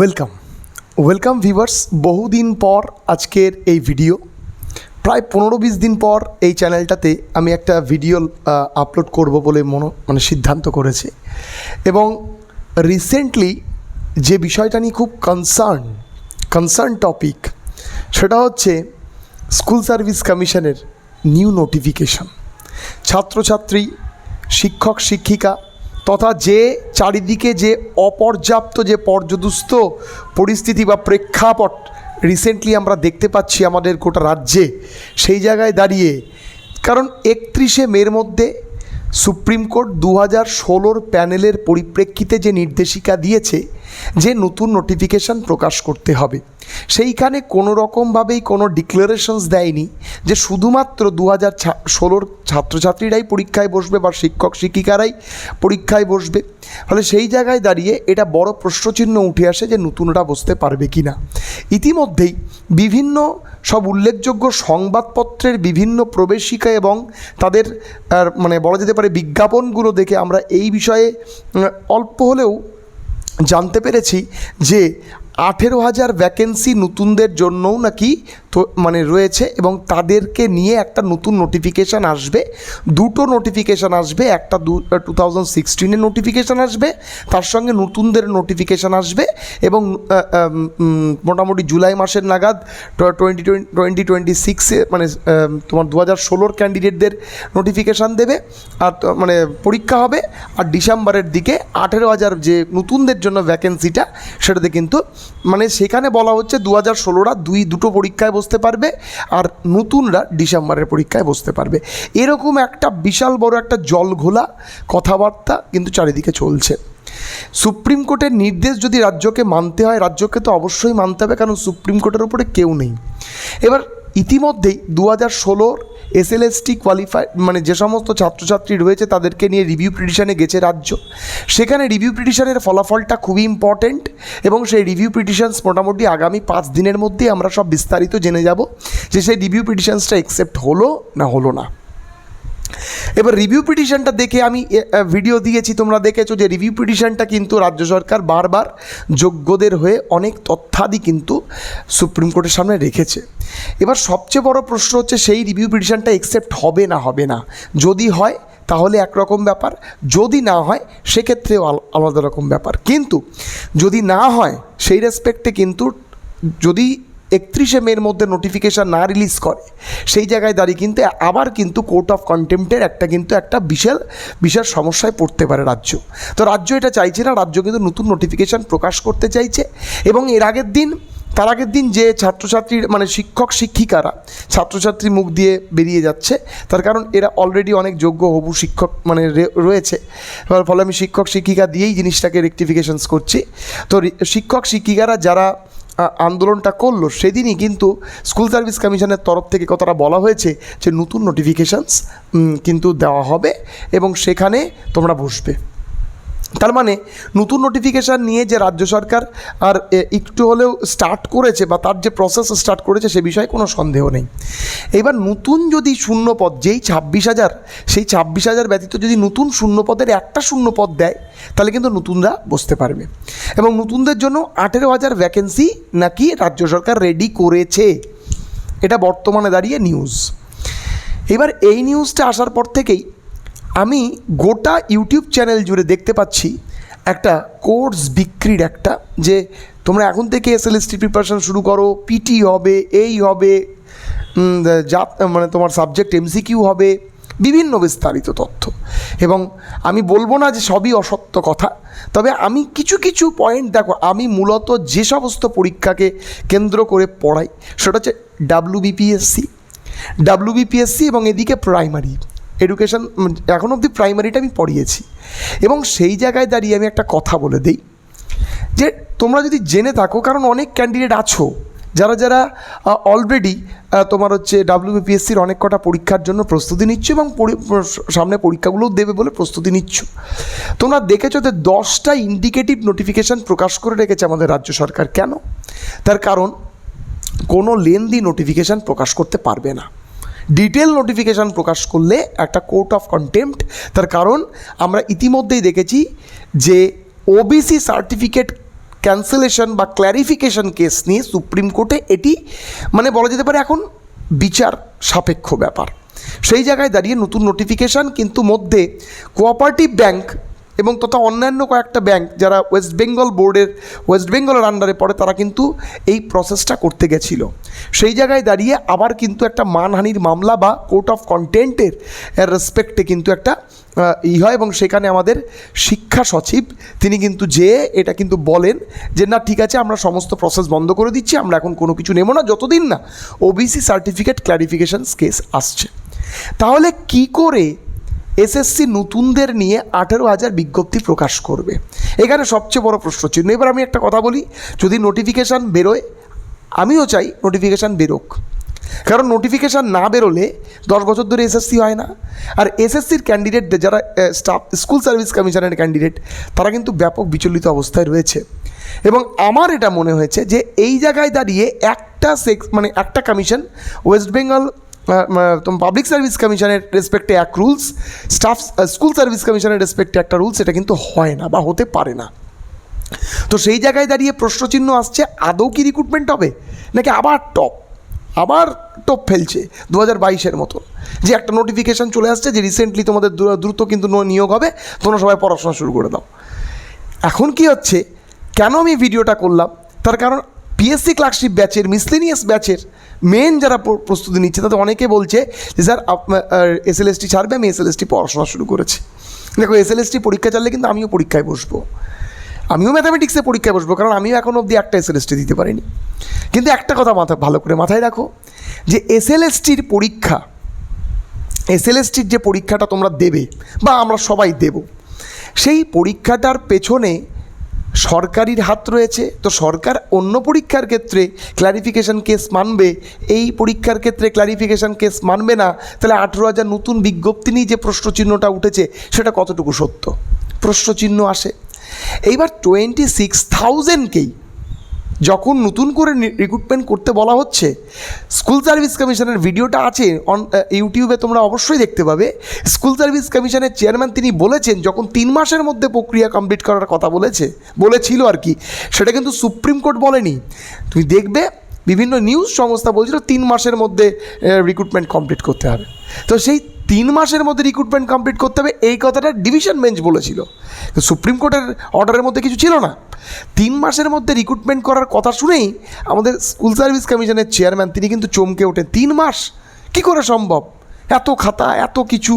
Welcome welcome viewers বহুদিন পর আজকের এই ভিডিও প্রায় পনেরো বিশ দিন পর এই চ্যানেলটাতে আমি একটা ভিডিও আপলোড করব বলে মনো মানে সিদ্ধান্ত করেছে। এবং রিসেন্টলি যে বিষয়টা নিয়ে খুব কনসার্ন কনসার্ন টপিক সেটা হচ্ছে স্কুল সার্ভিস কমিশনের নিউ নোটিফিকেশন ছাত্রছাত্রী, শিক্ষক, শিক্ষিকা তথা যে চারিদিকে যে অপর্যাপ্ত, যে পর্যদুস্ত পরিস্থিতি বা প্রেক্ষাপট রিসেন্টলি আমরা দেখতে পাচ্ছি আমাদের গোটা রাজ্যে, সেই জায়গায় দাঁড়িয়ে, কারণ একত্রিশে মের মধ্যে সুপ্রিম কোর্ট দু হাজার ষোলোর প্যানেলের পরিপ্রেক্ষিতে যে নির্দেশিকা দিয়েছে, যে নতুন নোটিফিকেশান প্রকাশ করতে হবে। সেইখানে কোনো রকমভাবেই কোনো ডিক্লারেশনস দেয়নি যে শুধুমাত্র দু হাজার ষোলোর ছাত্রছাত্রীরাই পরীক্ষায় বসবে বা শিক্ষক শিক্ষিকারাই পরীক্ষায় বসবে। ফলে সেই জায়গায় দাঁড়িয়ে এটা বড় প্রশ্নচিহ্ন উঠে আসে যে নতুনরা বসতে পারবে কি না ইতিমধ্যেই বিভিন্ন সব উল্লেখযোগ্য সংবাদপত্রের বিভিন্ন প্রবেশিকা এবং তাদের মানে বলা যেতে পারে বিজ্ঞাপনগুলো দেখে আমরা এই বিষয়ে অল্প হলেও জানতে পেরেছি যে আঠেরো হাজার ভ্যাকেন্সি নতুনদের জন্যও নাকি মানে রয়েছে এবং তাদেরকে নিয়ে একটা নতুন নোটিফিকেশান আসবে। দুটো নোটিফিকেশান আসবে, একটা দু টু থাউজেন্ড সিক্সটিনের নোটিফিকেশান আসবে, তার সঙ্গে নতুনদের নোটিফিকেশান আসবে এবং মোটামুটি জুলাই মাসের নাগাদ টোয়েন্টি টোয়েন্টি টোয়েন্টি সিক্সে মানে তোমার দু হাজার ষোলোর ক্যান্ডিডেটদের নোটিফিকেশান দেবে। আর মানে পরীক্ষা হবে, আর ডিসেম্বরের দিকে আঠেরো হাজার যে নতুনদের জন্য ভ্যাকেন্সিটা সেটাতে কিন্তু মানে সেখানে বলা হচ্ছে দু হাজার ষোলোরা দুই, দুটো পরীক্ষায় বসতে পারবে আর নতুনরা ডিসেম্বরের পরীক্ষায় বসতে পারবে। এরকম একটা বিশাল বড় একটা জলঘোলা কথাবার্তা কিন্তু চারিদিকে চলছে। সুপ্রিম কোর্টের নির্দেশ যদি রাজ্যকে মানতে হয়, রাজ্যকে তো অবশ্যই মানতে হবে, কারণ সুপ্রিম কোর্টের উপরে কেউ নেই। এবার ইতিমধ্যেই দু হাজার ষোলোর এসএলএসটি কোয়ালিফাই মানে যে সমস্ত ছাত্রছাত্রী রয়েছে তাদেরকে নিয়ে রিভিউ পিটিশানে গেছে রাজ্য। সেখানে রিভিউ পিটিশানের ফলাফলটা খুবই ইম্পর্ট্যান্ট এবং সেই রিভিউ পিটিশানস মোটামুটি আগামী পাঁচ দিনের মধ্যেই আমরা সব বিস্তারিত জেনে যাব যে সেই রিভিউ পিটিশানসটা অ্যাকসেপ্ট হলো না হলো না। এবার রিভিউ পিটিশনটা দেখে আমি ভিডিও দিয়েছি, তোমরা দেখেছ যে রিভিউ পিটিশনটা কিন্তু রাজ্য সরকার বারবার যোগ্যদের হয়ে অনেক তথ্যাদি কিন্তু সুপ্রিম কোর্টের সামনে রেখেছে। এবার সবচেয়ে বড় প্রশ্ন হচ্ছে, সেই রিভিউ পিটিশনটা অ্যাকসেপ্ট হবে না হবে না? যদি হয়, তাহলে একরকম ব্যাপার। যদি না হয়, সেক্ষেত্রেও আলাদা রকম ব্যাপার। কিন্তু যদি না হয়, সেই রেসপেক্টে কিন্তু যদি একত্রিশে মের মধ্যে নোটিফিকেশান না রিলিজ করে। সেই জায়গায় দাঁড়িয়ে কিন্তু আবার কিন্তু কোর্ট অফ কন্টেম্পটের একটা কিন্তু একটা বিশাল বিশাল সমস্যায় পড়তে পারে রাজ্য। তো রাজ্য এটা চাইছে না, রাজ্য কিন্তু নতুন নোটিফিকেশান প্রকাশ করতে চাইছে এবং এর আগের দিন, তার আগের দিন যে ছাত্রছাত্রীর মানে শিক্ষক, শিক্ষিকারা ছাত্রছাত্রী মুখ দিয়ে বেরিয়ে যাচ্ছে, তার কারণ এরা অলরেডি অনেক যোগ্য হবু শিক্ষক মানে রয়েছে। এবার ফলে আমি শিক্ষক, শিক্ষিকা দিয়েই জিনিসটাকে রেকটিফিকেশনস করছি। তো শিক্ষক, শিক্ষিকারা যারা আন্দোলনটা করল, সেদিনই কিন্তু স্কুল সার্ভিস কমিশনের তরফ থেকে কথাটা বলা হয়েছে যে, নতুন নোটিফিকেশানস কিন্তু দেওয়া হবে এবং সেখানে তোমরা বসবে। তার মানে নতুন নোটিফিকেশান নিয়ে যে রাজ্য সরকার আর একটু হলেও স্টার্ট করেছে বা তার যে প্রসেস স্টার্ট করেছে সে বিষয়ে কোনো সন্দেহ নেই। এবার নতুন যদি শূন্য পদ যেই ছাব্বিশ হাজার, সেই ছাব্বিশ হাজার ব্যতীত যদি নতুন শূন্য পদের একটা শূন্য পদ দেয়, তাহলে কিন্তু নতুনরা বসতে পারবে। এবং নতুনদের জন্য আঠেরো হাজার ভ্যাকেন্সি নাকি রাজ্য সরকার রেডি করেছে। এটা বর্তমানে দাঁড়িয়ে নিউজ এবার এই নিউজটা আসার পর থেকেই আমি গোটা ইউটিউব চ্যানেল জুড়ে দেখতে পাচ্ছি একটা কোর্স বিক্রির একটা, যে তোমরা এখন থেকে এস এসএলএসটি প্রিপারেশন শুরু করো পিটি হবে এই হবে যা মানে তোমার সাবজেক্ট এমসিকিউ হবে, বিভিন্ন বিস্তারিত তথ্য। এবং আমি বলব না যে সবই অসত্য কথা, তবে আমি কিছু কিছু পয়েন্ট দেখো, আমি মূলত যে সমস্ত পরীক্ষাকে কেন্দ্র করে পড়াই, সেটা হচ্ছে ডাব্লিউবিপিএসসি ডাব্লিউবিপিএসসি এবং এদিকে প্রাইমারি এডুকেশন এখন অবধি প্রাইমারিটা আমি পড়িয়েছি। এবং সেই জায়গায় দাঁড়িয়ে আমি একটা কথা বলে দিই। যে তোমরা যদি জেনে থাকো, কারণ অনেক ক্যান্ডিডেট আছো, যারা যারা অলরেডি তোমার হচ্ছে ডাব্লিউবিপিএসসির অনেক কটা পরীক্ষার জন্য প্রস্তুতি নিচ্ছ এবং সামনে পরীক্ষাগুলোও দেবে বলে প্রস্তুতি নিচ্ছ। তোমরা দেখেছ যে দশটা ইন্ডিকেটিভ নোটিফিকেশান প্রকাশ করে রেখেছে আমাদের রাজ্য সরকার। কেন? তার কারণ, কোনো লেন্দি নোটিফিকেশান প্রকাশ করতে পারবে না। ডিটেল নোটিফিকেশান প্রকাশ করলে একটা কোর্ট অফ কন্টেম্পট তার কারণ আমরা ইতিমধ্যেই দেখেছি যে ওবিসি সার্টিফিকেট ক্যান্সেলেশন বা ক্ল্যারিফিকেশন কেস নিয়ে সুপ্রিম কোর্টে এটি মানে বলা যেতে পারে এখন বিচার সাপেক্ষ ব্যাপার। সেই জায়গায় দাঁড়িয়ে নতুন নোটিফিকেশান কিন্তু মধ্যে কোঅপারেটিভ ব্যাংক এবং তথা অন্যান্য কয়েকটা ব্যাংক যারা ওয়েস্ট বেঙ্গল বোর্ডের ওয়েস্ট বেঙ্গলের আন্ডারে পড়ে, তারা কিন্তু এই প্রসেসটা করতে গেছিল। সেই জায়গায় দাঁড়িয়ে আবার কিন্তু একটা মানহানির মামলা বা কোর্ট অফ কন্টেন্টের রেসপেক্টে কিন্তু একটা ই হয় এবং সেখানে আমাদের শিক্ষা সচিব, তিনি কিন্তু যে এটা কিন্তু বলেন যে, না, ঠিক আছে, আমরা সমস্ত প্রসেস বন্ধ করে দিচ্ছি, আমরা এখন কোনো কিছু নেব না, যতদিন না ওবিসি সার্টিফিকেট ক্ল্যারিফিকেশন কেস আসছে। তাহলে কি করে এসএসসি নতুনদের নিয়ে আঠেরো হাজার বিজ্ঞপ্তি প্রকাশ করবে। এখানে সবচেয়ে বড় প্রশ্ন চিহ্ন। এবার আমি একটা কথা বলি, যদি নোটিফিকেশান বেরোয়, আমিও চাই নোটিফিকেশান বেরোক। কারণ নোটিফিকেশান না বেরোলে দশ বছর ধরে এসএসসি হয় না। আর এসএসসির ক্যান্ডিডেটদের যারা স্টাফ স্কুল সার্ভিস কমিশনের ক্যান্ডিডেট তারা কিন্তু ব্যাপক বিচলিত অবস্থায় রয়েছে। এবং আমার এটা মনে হয়েছে যে, এই জায়গায় দাঁড়িয়ে একটা সেক্স মানে একটা commission West Bengal public service কমিশনের রেসপেক্টে এক রুলস স্টাফ স্কুল সার্ভিস কমিশনের রেসপেক্টে একটা রুলস এটা কিন্তু হয় না বা হতে পারে না। তো সেই জায়গায় দাঁড়িয়ে প্রশ্নচিহ্ন আসছে, আদৌ কি রিক্রুটমেন্ট হবে? নাকি আবার টপ আবার টপ ফেলছে দু হাজার বাইশের মতন যে একটা নোটিফিকেশান চলে আসছে যে রিসেন্টলি তোমাদের দ্রুত কিন্তু নিয়োগ হবে, তোমরা সবাই পড়াশোনা শুরু করে দাও। এখন কি হচ্ছে? কেন আমি ভিডিওটা করলাম? তার কারণ পিএসসি ক্লার্কশিপ ব্যাচের মিসলিনিয়াস ব্যাচের মেন যারা প্র- প্রস্তুতি নিচ্ছে, তাদের অনেকে বলছে যে, স্যার এসএলএসটি ছাড়বে, আমি এসএলএসটি পড়াশোনা শুরু করেছি। দেখো এসএলএসটি পরীক্ষা চাললে কিন্তু আমিও পরীক্ষায় বসবো। আমিও ম্যাথামেটিক্সে পরীক্ষায় বসবো, কারণ আমিও এখন অবধি একটা এসএলএসটি দিতে পারিনি। কিন্তু একটা কথা মাথা, ভালো করে মাথায় রাখো, যে এসএলএসটির পরীক্ষা এসএলএসটির যে পরীক্ষাটা তোমরা দেবে, বা আমরা সবাই দেব, সেই পরীক্ষাটার পেছনে সরকারির হাত রয়েছে। তো সরকার অন্য পরীক্ষার ক্ষেত্রে ক্লারিফিকেশান কেস মানবে। এই পরীক্ষার ক্ষেত্রে ক্লারিফিকেশান কেস মানবে না। তাহলে আঠেরো হাজার নতুন বিজ্ঞপ্তি নিয়ে যে প্রশ্নচিহ্নটা উঠেছে, সেটা কতটুকু সত্য? প্রশ্নচিহ্ন আসে। এইবার টোয়েন্টি সিক্স থাউজেন্ডকেই যখন নতুন করে রিক্রুটমেন্ট করতে বলা হচ্ছে স্কুল সার্ভিস কমিশনের ভিডিওটা আছে অন ইউটিউবে তোমরা অবশ্যই দেখতে পাবে। স্কুল সার্ভিস কমিশনের চেয়ারম্যান তিনি বলেছেন, যখন তিন মাসের মধ্যে প্রক্রিয়া কমপ্লিট করার কথা বলেছে, বলেছিল আর কি, সেটা কিন্তু সুপ্রিম কোর্ট বলেনি। তুমি দেখবে, বিভিন্ন নিউজ সংস্থা বলছিল তিন মাসের মধ্যে রিক্রুটমেন্ট কমপ্লিট করতে হবে। তো সেই তিন মাসের মধ্যে রিক্রুটমেন্ট কমপ্লিট করতে হবে, এই কথাটা ডিভিশন বেঞ্চ বলেছিল। সুপ্রিম কোর্টের অর্ডারের মধ্যে কিছু ছিল না। তিন মাসের মধ্যে রিক্রুটমেন্ট করার কথা শুনেই আমাদের স্কুল সার্ভিস কমিশনের চেয়ারম্যান তিনি কিন্তু চমকে ওঠেন। তিন মাস? কি করে সম্ভব? এত খাতা, এত কিছু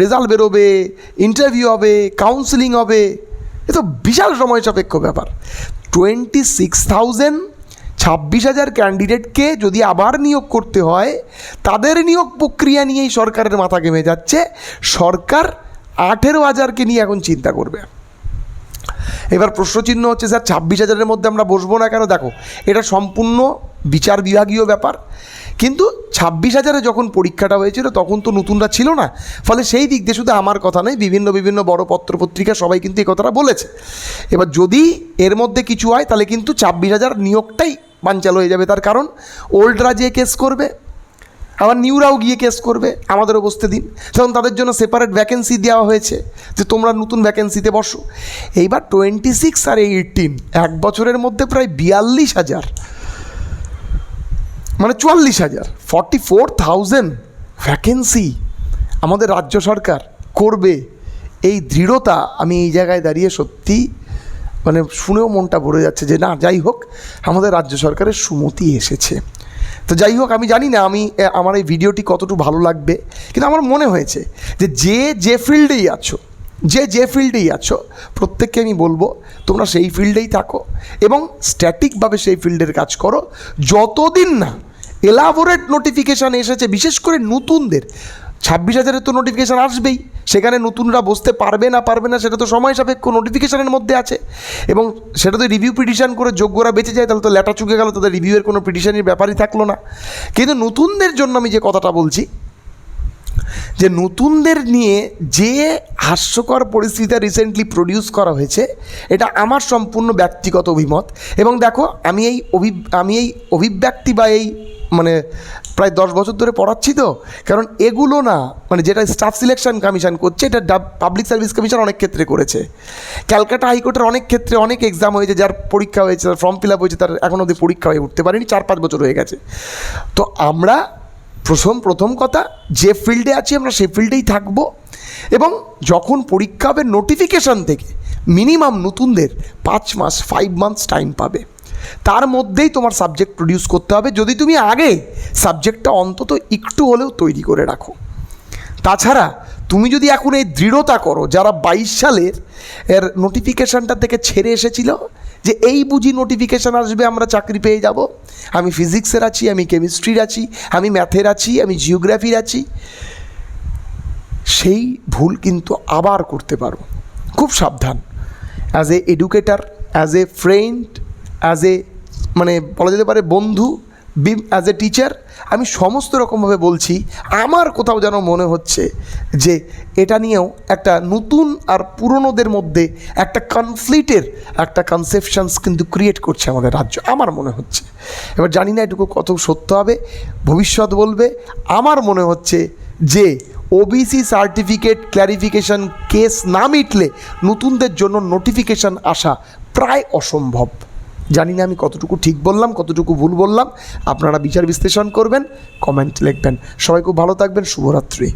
রেজাল্ট বেরোবে ইন্টারভিউ হবে কাউন্সিলিং হবে, এ তো বিশাল সময় সাপেক্ষ ব্যাপার। টোয়েন্টি সিক্স থাউজেন্ড ছাব্বিশ হাজার ক্যান্ডিডেটকে যদি আবার নিয়োগ করতে হয়, তাদের নিয়োগ প্রক্রিয়া নিয়েই সরকারের মাথা কেমে যাচ্ছে। সরকার আঠেরো হাজারকে নিয়ে এখন চিন্তা করবে। এবার প্রশ্নচিহ্ন হচ্ছে, স্যার, ছাব্বিশ হাজারের মধ্যে আমরা বসবো না কেন? দেখো, এটা সম্পূর্ণ বিচার বিভাগীয় ব্যাপার। কিন্তু ছাব্বিশ হাজারে যখন পরীক্ষাটা হয়েছিল, তখন তো নতুনরা ছিল না। ফলে সেই দিক দিয়ে শুধু আমার কথা নয়, বিভিন্ন বিভিন্ন বড় পত্রপত্রিকা সবাই কিন্তু এই কথাটা বলেছে। এবার যদি এর মধ্যে কিছু হয়, তাহলে কিন্তু ছাব্বিশ হাজার নিয়োগটাই বানচাল হয়ে যাবে। তার কারণ ওল্ডরা যে কেস করবে, আবার নিউরাও গিয়ে কেস করবে আমাদেরও বসতে দিন। তখন তাদের জন্য সেপারেট ভ্যাকেন্সি দেওয়া হয়েছে, যে তোমরা নতুন ভ্যাকেন্সিতে বসো। এইবার টোয়েন্টি সিক্স আর এইটিন এক বছরের মধ্যে প্রায় বিয়াল্লিশ হাজার মানে চুয়াল্লিশ হাজার ফর্টি ফোর থাউজেন্ড ভ্যাকেন্সি আমাদের রাজ্য সরকার করবে। এই দৃঢ়তা আমি এই জায়গায় দাঁড়িয়ে সত্যি মানে শুনেও মনটা ভরে যাচ্ছে যে না, যাই হোক, আমাদের রাজ্য সরকারের সুমতি এসেছে। তো যাই হোক, আমি জানি না আমি আমার এই ভিডিওটি কতটুকু ভালো লাগবে, কিন্তু আমার মনে হয়েছে যে যে যে ফিল্ডেই আছো যে যে ফিল্ডেই আছো, প্রত্যেককে আমি বলব, তোমরা সেই ফিল্ডেই থাকো এবং স্ট্যাটিকভাবে সেই ফিল্ডের কাজ করো। যতদিন না এলাবোরেট নোটিফিকেশান এসেছে, বিশেষ করে নতুনদের, ছাব্বিশ হাজারের তো নোটিফিকেশান আসবেই, সেখানে নতুনরা বসতে পারবে না পারবে না, সেটা তো সময় সাপেক্ষ নোটিফিকেশানের মধ্যে আছে। এবং সেটা তো রিভিউ পিটিশন করে যোগ্যরা বেঁচে যায়, তাহলে তো লেটা চুকে গেল, তাদের রিভিউয়ের কোনো পিটিশনের ব্যাপারই থাকল না। কিন্তু নতুনদের জন্য আমি যে কথাটা বলছি যে নতুনদের নিয়ে যে হাস্যকর পরিস্থিতিটা রিসেন্টলি প্রডিউস করা হয়েছে, এটা আমার সম্পূর্ণ ব্যক্তিগত অভিমত। এবং দেখো, আমি এই অভি, আমি এই অভিব্যক্তি বা এই মানে প্রায় দশ বছর ধরে পড়াচ্ছি তো, কারণ এগুলো না মানে যেটা স্টাফ সিলেকশন কমিশন করছে, এটা পাবলিক সার্ভিস কমিশন অনেক ক্ষেত্রে করেছে। ক্যালকাটা হাইকোর্টের অনেক ক্ষেত্রে অনেক এক্সাম হয়েছে, যার পরীক্ষা হয়েছে, তার ফর্ম ফিল আপ হয়েছে, তার এখন অবধি পরীক্ষা হয়ে উঠতে পারেনি, চার পাঁচ বছর হয়ে গেছে। তো আমরা প্রথম প্রথম কথা, যে ফিল্ডে আছি আমরা সেই ফিল্ডেই থাকব। এবং যখন পরীক্ষা হবে নোটিফিকেশান থেকে মিনিমাম নতুনদের পাঁচ মাস ফাইভ মান্থস টাইম পাবে। তার মধ্যেই তোমার সাবজেক্ট প্রডিউস করতে হবে। যদি তুমি আগে সাবজেক্টটা অন্তত একটু হলেও তৈরি করে রাখো। তাছাড়া তুমি যদি এখন এই দৃঢ়তা করো, যারা বাইশ সালের এর নোটিফিকেশানটা থেকে ছেড়ে এসেছিল যে এই বুঝি নোটিফিকেশান আসবে, আমরা চাকরি পেয়ে যাব। আমি ফিজিক্সের আছি, আমি কেমিস্ট্রির আছি, আমি ম্যাথের আছি, আমি জিওগ্রাফির আছি। সেই ভুল কিন্তু আবার করতে পারো খুব সাবধান। As a educator as a friend as a মানে বলা যেতে পারে বন্ধু বি অ্যাজ এ টিচার আমি সমস্ত রকমভাবে বলছি, আমার কোথাও যেন মনে হচ্ছে যে এটা নিয়েও একটা নতুন আর পুরনোদের মধ্যে একটা কনফ্লিক্টের একটা কনসেপশনস কিন্তু ক্রিয়েট করছে আমাদের রাজ্য, আমার মনে হচ্ছে। এবার জানি না এটুকু কত সত্য হবে, ভবিষ্যৎ বলবে, আমার মনে হচ্ছে যে ওবিসি সার্টিফিকেট ক্ল্যারিফিকেশন কেস না মিটলে নতুনদের জন্য নোটিফিকেশন আসা প্রায় অসম্ভব। জানি না আমি কতটুকু ঠিক বললাম, কতটুকু ভুল বললাম। আপনারা বিচার বিশ্লেষণ করবেন কমেন্ট লিখবেন। সবাই খুব ভালো থাকবেন, শুভরাত্রি।